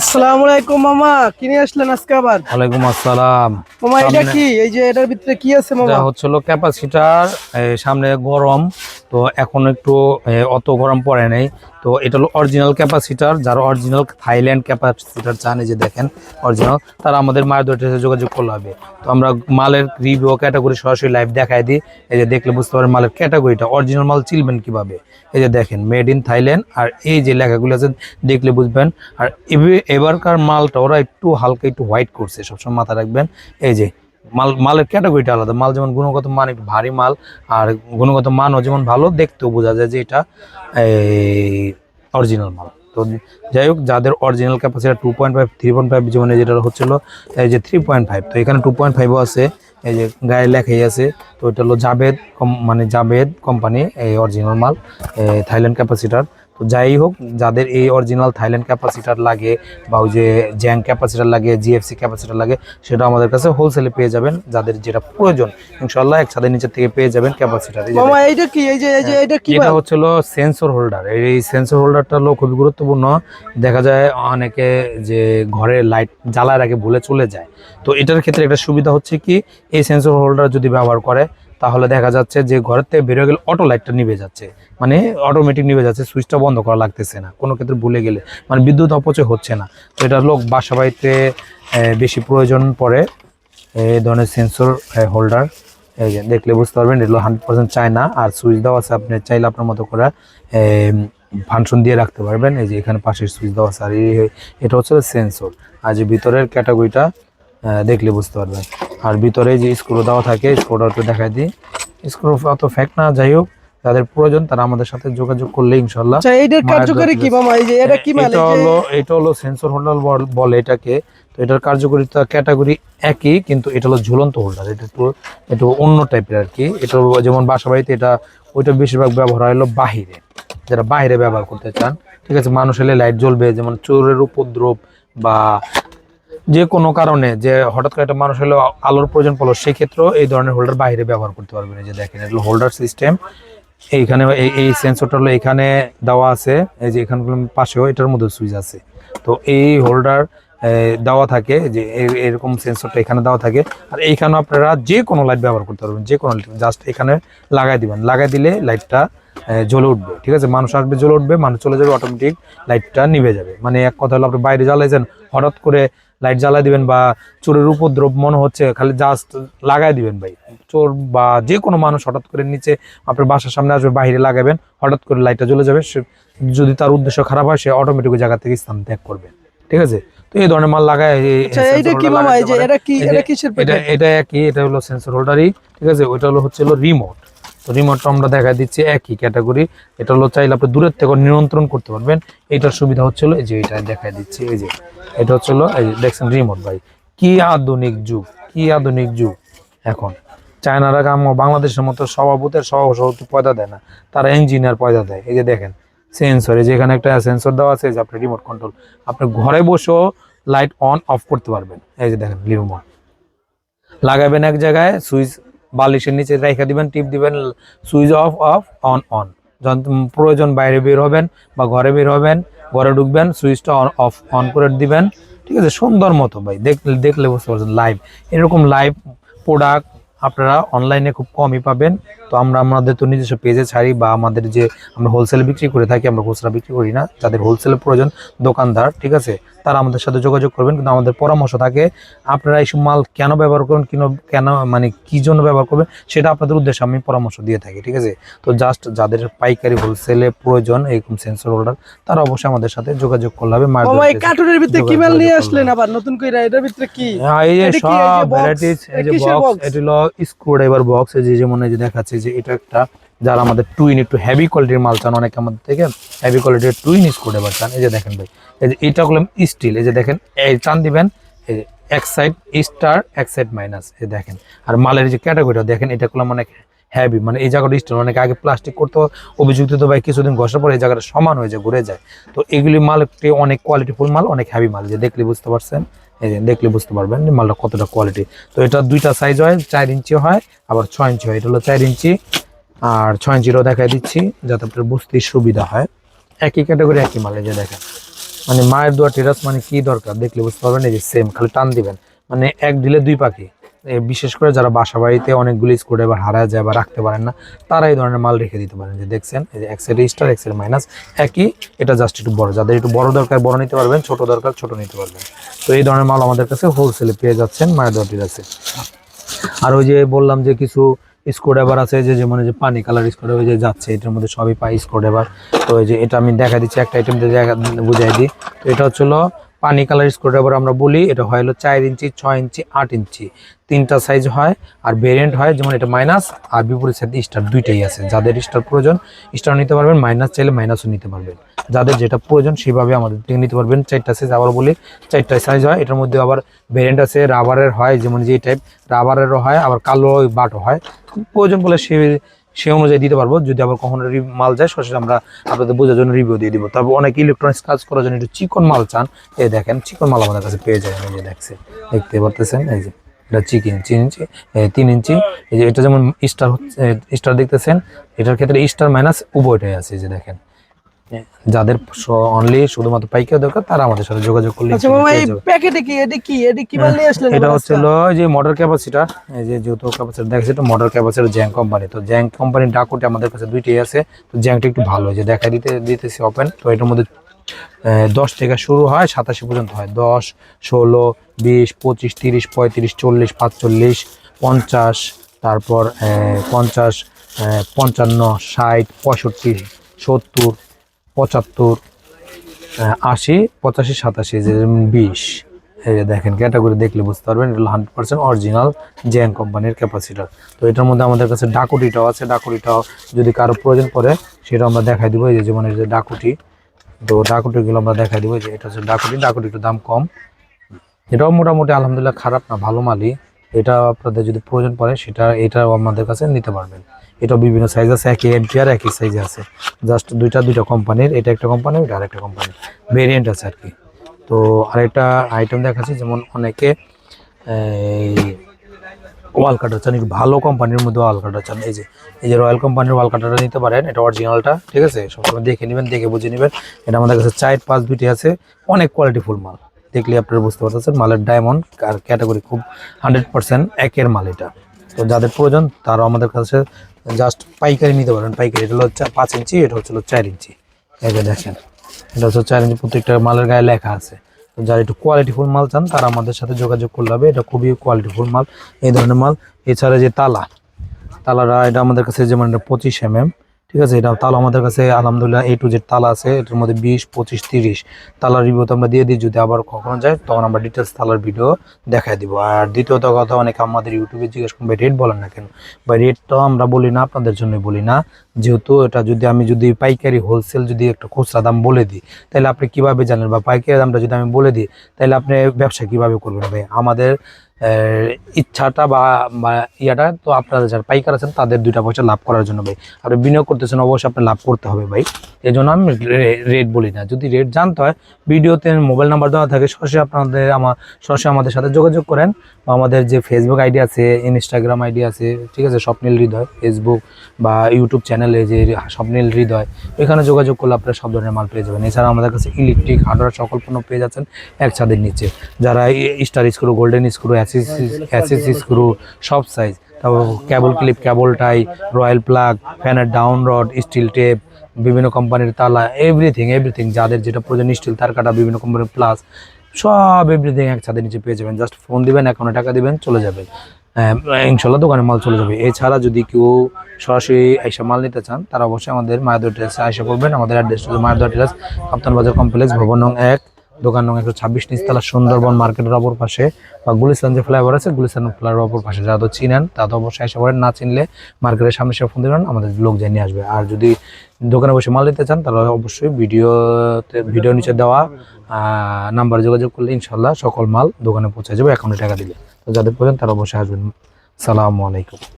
আসসালামু আলাইকুম মামা। কিনে আসলেন আজকে আবার? ওয়ালাইকুম আসসালাম। মামা এটা কি? এই যে এটার ভিতরে কি আছে মামা? এটা হচ্ছিল ক্যাপাসিটার সামনে গরম। তো এখন একটু অত গরম পড়ে নেই। তো এটা হলো অরিজিনাল ক্যাপাসিটার যারা অরিজিনাল থাইল্যান্ড ক্যাপাসিটার চান যে দেখেন অরিজিনাল তারা আমাদের মায়ের যোগাযোগ করলে হবে। তো আমরা মালের রিভিউ ক্যাটাগরি সরাসরি লাইভ দেখাই দিই। এই যে দেখলে বুঝতে পারেন মালের ক্যাটাগরিটা অরিজিনাল মাল চিনবেন কীভাবে? এই যে দেখেন মেড ইন থাইল্যান্ড আর এই যে লেখাগুলো আছে, দেখলে বুঝবেন। আর এবে- এবারকার মালটা ওরা একটু হালকা একটু হোয়াইট করছে, সবসময় মাথায় রাখবেন। এই যে মাল, মালের ক্যাটাগরিটা আলাদা। মাল যেমন গুণগত মান একটু ভারী মাল, আর গুণগত মানও যেমন ভালো, দেখতেও বোঝা যায় যে এটা অরিজিনাল মাল। তো যাই হোক, যাদের original capacity two point five three point five যেমন যেটা হচ্ছিল, এই যে থ্রি পয়েন্ট ফাইভ তো এখানে টু পয়েন্ট ফাইভও আছে, এই যে গায়ে লেখাই আছে, তো এটা হলো কম- মানে জাভেদ কোম্পানি এই অরিজিনাল মাল থাইল্যান্ড ক্যাপাসিটার তো যাই হোক যাদের এই অরিজিনাল থাইল্যান্ড ক্যাপাসিটার লাগে বা ওই যে জ্যাং ক্যাপাসিটার লাগে জিএফসি ক্যাপাসিটার লাগে সেটা আমাদের কাছে হোলসেলে পেয়ে যাবেন। যাদের যেটা প্রয়োজন ইনশাল্লাহ এক ছাদের নিচে থেকে পেয়ে যাবেন ক্যাপাসিটার এইটা কি? এই যে এই যে এটা কি এটা মাল? হচ্ছিল সেন্সর হোল্ডার এই সেন্সর হোল্ডারটা হলো খুবই গুরুত্বপূর্ণ। দেখা যায় অনেকে যে ঘরে লাইট জ্বালার আগে ভুলে চলে যায়। তো এটার ক্ষেত্রে একটা সুবিধা হচ্ছে কি এই সেন্সর হোল্ডার যদি ব্যবহার করে তাহলে দেখা যাচ্ছে যে ঘরের থেকে বেরোয় গেলে অটো লাইটটা নিভে যাচ্ছে। মানে অটোমেটিক নিভে যাচ্ছে সুইচটা বন্ধ করা লাগতেছে না। কোনো ক্ষেত্রে ভুলে গেলে। মানে বিদ্যুৎ অপচয় হচ্ছে না। তো এটা লোক বাসা বাড়িতে বেশি প্রয়োজন পড়ে। এই ধরনের সেন্সর হোল্ডার এই যে দেখলে বুঝতে পারবেন, এগুলো হান্ড্রেড পার্সেন্ট চায় না। আর সুইচ দেওয়া আছে, আপনি চাইলে আপনার মতো করে ফাংশন দিয়ে রাখতে পারবেন। এই যে এখানে পাশে সুইচ দেওয়া আছে, আর এটা হচ্ছে সেন্সর আর যে ভিতরের ক্যাটাগরিটা দেখলে বুঝতে পারবেন। আর ভিতরে যে স্ক্রু দেওয়া থাকে স্ক্রুটা একটু দেখাই দিই। স্ক্রু অত ফ্যাক না যাই হোক যাদের প্রয়োজন তারা আমাদের সাথে যোগাযোগ করলে ইনশাল্লাহ আচ্ছা এইটার মায়ের কি মামা? এই যে এটা কি মাল? এটা হলো এটা হলো সেন্সর হোল্ডার বলে এটাকে। তো এটার কার্যকারিতা ক্যাটাগরি একই কিন্তু এটা হলো ঝুলন্ত হোল্ডার এটা একটু একটু অন্য টাইপের আর কি এটা যেমন বাসা বাড়িতে এটা ওইটা বেশিরভাগ ব্যবহার হয় হলো বাহিরে। যারা বাইরে ব্যবহার করতে চান ঠিক আছে? মানুষ এলে লাইট জ্বলবে যেমন চোরের উপদ্রব বা যে কোনো কারণে যে হঠাৎ করে একটা মানুষ হলো আলোর প্রয়োজন পড়ল, সেক্ষেত্রেও এই ধরনের হোল্ডার বাইরে ব্যবহার করতে পারবেন যে দেখেন এগুলো হোল্ডার সিস্টেম এইখানে এই সেন্সরটা হলো এখানে দেওয়া আছে। এই যে এখানগুলো পাশেও এটার মধ্যে সুইচ আছে। তো এই হোল্ডার দেওয়া থাকে, যে এরকম সেন্সরটা এখানে দেওয়া থাকে। আর এইখানে আপনারা যে কোনো লাইট ব্যবহার করতে পারবেন, যে কোনো লাইট জাস্ট এখানে লাগাই দিবেন। লাগাই দিলে লাইটটা জ্বলে উঠবে, ঠিক আছে? মানুষ আসবে, জ্বলে উঠবে, মানুষ চলে যাবে অটোমেটিক লাইটটা নিভে যাবে। মানে এক কথা হলো আপনি বাইরে জ্বালাইছেন, হঠাৎ করে লাইট জ্বালা দিবেন বা চোরের উপদ্রব মনে হচ্ছে খালি জাস্ট লাগাই দিবেন ভাই। চোর বা যে কোনো মানুষ হঠাৎ করে নিচে আপনার বাসার সামনে আসবে বাইরে লাগাবেন হঠাৎ করে লাইটটা জ্বলে যাবে সে যদি তার উদ্দেশ্য খারাপ হয় সে অটোমেটিক জায়গা থেকে স্থান ত্যাগ করবে। ঠিক আছে? তো এই ধরনের মাল লাগায় আচ্ছা sensor এইটা কি মামা এই যে এটা কি এটা কিসের এটা এটা একই এটা হলো সেন্সর হোল্ডারই ঠিক আছে? ওইটা হলো হচ্ছে হলো রিমোট তো রিমোটটা আমরা দেখা দিচ্ছি একই ক্যাটাগরি এটা হলো চাইলে আপনি দূরের থেকে নিয়ন্ত্রণ করতে পারবেন। এটার সুবিধা হচ্ছে হলো এই যে এটা দেখা দিচ্ছি এই যে। এটা হচ্ছে এই দেখছেন রিমোট ভাই। কি আধুনিক যুগ, কি আধুনিক যুগ। এখন চায়নারা কাম, বাংলাদেশের মতো সভাপতির সভাপতি পয়দা দেয় না, তারা ইঞ্জিনিয়ার পয়দা দেয়। এই যে দেখেন সেন্সর এই যে এখানে একটা সেন্সর দেওয়া আছে যে আপনি রিমোট কন্ট্রোল আপনি ঘরে বসেও লাইট অন অফ করতে পারবেন। এই যে দেখেন রিমোট লাগাবেন এক জায়গায় সুইচ বালিশের নিচে রেখে দিবেন টিপ দিবেন switch off off on on প্রয়োজন বাইরে বের হবেন বা ঘরে বের হবেন ঘরে ঢুকবেন, সুইচটা অফ অন করে দিবেন। ঠিক আছে? সুন্দর মতো ভাই দেখলে বুঝতে পারছেন লাইভ এরকম লাইভ প্রোডাক্ট আপনারা অনলাইনে খুব কমই পাবেন। তো আমরা আমাদের তো নিজস্ব পেজে ছাড়ি বা আমাদের যে আমরা হোলসেলে বিক্রি করে থাকি আমরা খুচরা বিক্রি করি না যাদের হোলসেলের প্রয়োজন দোকানদার ঠিক আছে তারা আমাদের সাথে যোগাযোগ করবেন কিন্তু আমাদের পরামর্শ থাকে আপনারা এইসব মাল কেন ব্যবহার করবেন কেন কেন মানে কি জন্য ব্যবহার করবেন সেটা আপনাদের উদ্দেশ্যে আমি পরামর্শ দিয়ে থাকি ঠিক আছে তো জাস্ট যাদের পাইকারি হোলসেলে প্রয়োজন এরকম সেন্সর হোল্ডার তারা অবশ্যই আমাদের সাথে যোগাযোগ করলে হবে। কার্টুনের ভিতরে কি মাল নিয়ে। আসলেন আবার নতুন করে এটার ভিতরে কি এই যে সব ভ্যারাইটিস এই যে বক্স? এটা হলো স্ক্রু ড্রাইভার বক্স এই যে যেমন এই যে দেখাচ্ছে যে এটা একটা, যারা আমাদের টুইন একটু হেভি কোয়ালিটির মাল চান, অনেকে আমাদের থেকে হেভি কোয়ালিটির টুইন স্ক্রু ড্রাইভার চান। এই যে দেখেন ভাই, এই যে এটা হলো স্টিল এই যে দেখেন, এই চান দিবেন, এই যে এক সাইড স্টার এক সাইড মাইনাস এই দেখেন। আর মালের যে ক্যাটাগরিটা দেখেন, এটা করলাম অনেক হ্যাভি মানে এই জায়গাটা স্টিল অনেক আগে প্লাস্টিক করতো, অভিযুক্ত তো ভাই কিছুদিন ঘষার পরে এই জায়গাটা সমান হয়ে যায়, ঘুরে যায়। তো এগুলি মাল একটি অনেক কোয়ালিটিফুল মাল, অনেক হ্যাভি মাল, যে দেখলে বুঝতে পারছেন। এই যে দেখলে বুঝতে পারবেন মালটা কতটা কোয়ালিটি তো এটা দুইটা সাইজ হয়, চার ইঞ্চি হয়, আবার ছয় ইঞ্চি হয়। এটা হলো চার ইঞ্চি আর ছয় ইঞ্চিরও দেখাই দিচ্ছি যাতে আপনার বুঝতে সুবিধা হয়। একই ক্যাটাগরি একই মাল, এই যে দেখেন। মানে মায়ের দোয়া টেরাস মানে কি দরকার? দেখলে বুঝতে পারবেন, এই যে সেম খালি টান দিবেন। মানে এক ঢিলে দুই পাখি। বিশেষ করে যারা বাসা বাড়িতে অনেকগুলি স্ক্রুড্রাইভার হারায় যায় বা রাখতে পারেন না, তারা এই ধরনের মাল রেখে দিতে পারেন। যে দেখছেন, এই যে এক্সের স্টার এক্সের মাইনাস একই, এটা জাস্ট একটু বড়। যাদের একটু বড় দরকার, বড় নিতে পারবেন, ছোট দরকার, ছোট নিতে পারবেন। তো এই ধরনের মাল আমাদের কাছে হোলসেলে পেয়ে যাচ্ছেন মায়ের দোয়া টেরাসে আর ওই যে বললাম যে কিছু স্ক্রুড্রাইভার আছে, যে যেমন যে পানি কালার স্ক্রুড্রাইভার যে যাচ্ছে, এটার মধ্যে সবই পাই স্ক্রুড্রাইভার তো এই যে এটা আমি দেখা দিচ্ছি, একটা আইটেম বুঝাই দিই। তো এটা হচ্ছে হলো পানি কালার স্ক্রুড্রাইভার আমরা বলি, এটা হয় হলো চার ইঞ্চি, ছয় ইঞ্চি, আট ইঞ্চি। তিনটা সাইজ হয় আর ভেরিয়েন্ট হয়, যেমন এটা মাইনাস আর বিপরীত সাইড স্টার দুইটাই আছে। যাদের স্টার প্রয়োজন স্টার নিতে পারবেন মাইনাস চাইলে মাইনাসও নিতে পারবেন। যাদের যেটা প্রয়োজন, সেভাবে আমাদের থেকে নিতে পারবেন। চারটা সাইজ আবার বলি, চারটা সাইজ হয়, এটার মধ্যে আবার ভেরিয়েন্ট আছে রাবারের হয়, যেমন যে টাইপ রাবারেরও হয়, আবার কালো বাটও হয়। প্রয়োজন বলে সে সে অনুযায়ী দিতে পারব। যদি আবার কখনো মাল যায় সরাসরি আমরা আপনাদের বোঝার জন্য রিভিউ দিয়ে দিব। তারপর অনেক ইলেকট্রনিক্স কাজ করার জন্য একটু চিকন মাল চান। এই দেখেন চিকন মাল আমাদের কাছে পেয়ে যাবেন। এই যে দেখছে দেখতে পারতেছেন? এই যে এটা চিকেন তিন ইঞ্চি তিন ইঞ্চি। এই যে এটা যেমন স্টার স্টার দেখতেছেন এটার ক্ষেত্রে স্টার মাইনাস উভয়টাই আছে। এই যে দেখেন এ, যাদের অনলি শুধুমাত্র পাইকারি দরকার তারা আমাদের সাথে যোগাযোগ করলে আচ্ছা মামা এই প্যাকেটে কি? এটা কি? এটা কি মাল নিয়ে আসলেন এটা হচ্ছে যে মোটর ক্যাপাসিটার এই যে যেহেতু ক্যাপাসিটার দেখছে এটা মোটর ক্যাপাসিটার জ্যাং কোম্পানি তো জ্যাং কোম্পানির ডাকুটি আমাদের কাছে দুইটাই আছে তো জ্যাংটা একটু ভালো যে দেখা দিতে দিতেছি ওপেন তো এটার মধ্যে দশ থেকে শুরু হয় সাতাশি পর্যন্ত হয়। দশ ষোলো বিশ পঁচিশ তিরিশ পঁয়ত্রিশ চল্লিশ পাঁচচল্লিশ পঞ্চাশ তারপর পঞ্চাশ পঞ্চান্ন ষাট পঁয়ষট্টি সত্তর পঁচাত্তর আশি, পঁচাশি, সাতাশি, যে বিশ। দেখেন ক্যাটাগরি দেখলে বুঝতে পারবেন, এটা হান্ড্রেড পার্সেন্ট অরিজিনাল জেন কোম্পানির ক্যাপাসিটার তো এটার মধ্যে আমাদের কাছে ডাকুটিটাও আছে, ডাকুটিটাও যদি কারও প্রয়োজন পড়ে, সেটা আমরা দেখাই দিব। এই যে যেমন যে ডাকুটি, তো ডাকুটিগুলো আমরা দেখাই দিব। যে এটা হচ্ছে ডাকুটি, ডাকুটিটার দাম কম। এটাও মোটামুটি আলহামদুলিল্লাহ খারাপ না, ভালো মালই। এটা আপনাদের যদি প্রয়োজন পড়ে, সেটা, এটাও আমাদের কাছে নিতে পারবেন। এটাও বিভিন্ন সাইজ আছে, একই এমপিআর একই সাইজে আছে। জাস্ট দুইটা দুইটা কোম্পানির এটা একটা কোম্পানি এটা আরেকটা কোম্পানি ভেরিয়েন্ট আছে আর কি। তো আরেকটা আইটেম দেখাচ্ছি, যেমন অনেকে ওয়াল কাটার চান ভালো কোম্পানির মধ্যে ওয়াল কাটার চান। এই যে এই যে রয়্যাল কোম্পানির ওয়াল কাটারটা নিতে পারেন, এটা অরিজিনালটা ঠিক আছে? সবসময় দেখে নেবেন, দেখে বুঝে নেবেন। এটা আমাদের কাছে চার পাঁচ দুইটি আছে, অনেক কোয়ালিটি ফুল মাল। দেখলে আপনারা বুঝতে পারতেছেন, মালের ডায়মন্ড আর ক্যাটাগরি খুব হান্ড্রেড পার্সেন্ট একের মাল এটা। তো যাদের প্রয়োজন তারা আমাদের কাছে জাস্ট পাইকারি নিতে পারেন। পাইকারি এটা হলো পাঁচ ইঞ্চি, এটা হচ্ছে হলো চার ইঞ্চি। এই দেখেন, এটা হচ্ছে চার ইঞ্চি, প্রত্যেকটা মালের গায়ে লেখা আছে। যারা একটু কোয়ালিটিফুল মাল চান, তারা আমাদের সাথে যোগাযোগ করলে হবে। এটা খুবই কোয়ালিটিফুল মাল। এই ধরনের মাল। এছাড়া যে তালা, তালাটা, এটা আমাদের কাছে যেমন এটা পঁচিশ এম এম ঠিক আছে, এটা তালা আমাদের কাছে, আলহামদুলিল্লাহ এ টু জেড তালা আছে, এটার মধ্যে বিশ, পঁচিশ, তিরিশ তালার রিভিউ তো আমরা দিয়ে দিই, যদি আবার কখনো যায়, তখন আমরা ডিটেলস তালার ভিডিও দেখাই দিব। আর দ্বিতীয়ত কথা, অনেকে আমাদের ইউটিউবে জিজ্ঞেস করবে রেট বলেন না কেন? বা রেট তো আমরা বলি না, আপনাদের জন্যই বলি না। যেহেতু এটা যদি আমি যদি পাইকারি হোলসেল যদি একটা খুচরা দাম বলে দিই, তাহলে আপনি কীভাবে জানেন? বা পাইকারি দামটা যদি আমি বলে দিই, তাহলে আপনি ব্যবসা কীভাবে করবেন ভাই? আমাদের ইচ্ছাটা বা ইয়াটা তো আপনারা যারা পাইকার আছেন, তাদের দুইটা পয়সা লাভ করার জন্য ভাই। আপনি বিনিয়োগ করতেছেন, অবশ্যই আপনি লাভ করতে হবে ভাই। এই জন্য আমি রেট বলি না। যদি রেট জানতে হয়, ভিডিওতে মোবাইল নাম্বার দেওয়া থাকে, সরাসরি আপনাদের আমার, সরাসরি আমাদের সাথে যোগাযোগ করেন। বা আমাদের যে ফেসবুক আইডি আছে ইনস্টাগ্রাম আইডি আছে, ঠিক আছে, স্বপ্নীল হৃদয় ফেসবুক বা ইউটিউব চ্যানেলে যে স্বপ্নীল হৃদয় ওইখানে যোগাযোগ করলে আপনারা সব ধরনের মাল পেয়ে যাবেন। এছাড়া আমাদের কাছে ইলেকট্রিক হার্ডওয়্যার সকল পণ্য পেয়ে যাচ্ছেন, এক ছাদের নিচে। যারা স্টার স্ক্রু গোল্ডেন স্ক্রু অ্যাসিস স্ক্রু সব সাইজ তারপর cable clip cable tie royal plug ফ্যানের ডাউন রড স্টিল টেপ বিভিন্ন কোম্পানির তালা এভরিথিং এভরিথিং যাদের যেটা প্রয়োজন স্টিল তার কাটা, বিভিন্ন কোম্পানির প্লাস সব এভরিথিং এক ছাদের নিচে পেয়ে যাবেন। জাস্ট ফোন দিবেন অ্যাকাউন্টে টাকা দিবেন, চলে যাবেন ইনশাল্লাহ দোকানে মাল চলে যাবে। এছাড়া যদি কেউ সরাসরি এসে মাল নিতে চান, তারা অবশ্যই আমাদের মায়াদুর টেরাসে এসে পড়বেন। আমাদের অ্যাড্রেস হচ্ছে মায়াদুর টেরাস কাপ্তান বাজার কমপ্লেক্স, ভবন এক। দোকান নং একশো ছাব্বিশ নিচতলা সুন্দরবন মার্কেটের অপর পাশে, বা গুলিস্তান যে ফ্লাইওভার আছে, গুলিস্তান ফ্লাইওভার অপর পাশে। যারা তো চিনেন তা তো অবশ্যই এসে পড়েন, না চিনলে মার্কেটের সামনে এসে ফোন দেবেন, আমাদের লোক জানিয়ে আসবে। আর যদি দোকানে বসে মাল নিতে চান, তাহলে অবশ্যই ভিডিওতে, ভিডিও নিচে দেওয়া নাম্বার যোগাযোগ করলে ইনশাল্লাহ সকল মাল দোকানে পৌঁছে যাবে অ্যাকাউন্টে টাকা দিলে। তো যাদের প্রয়োজন, তারা অবশ্যই আসবেন। সালামু আলাইকুম।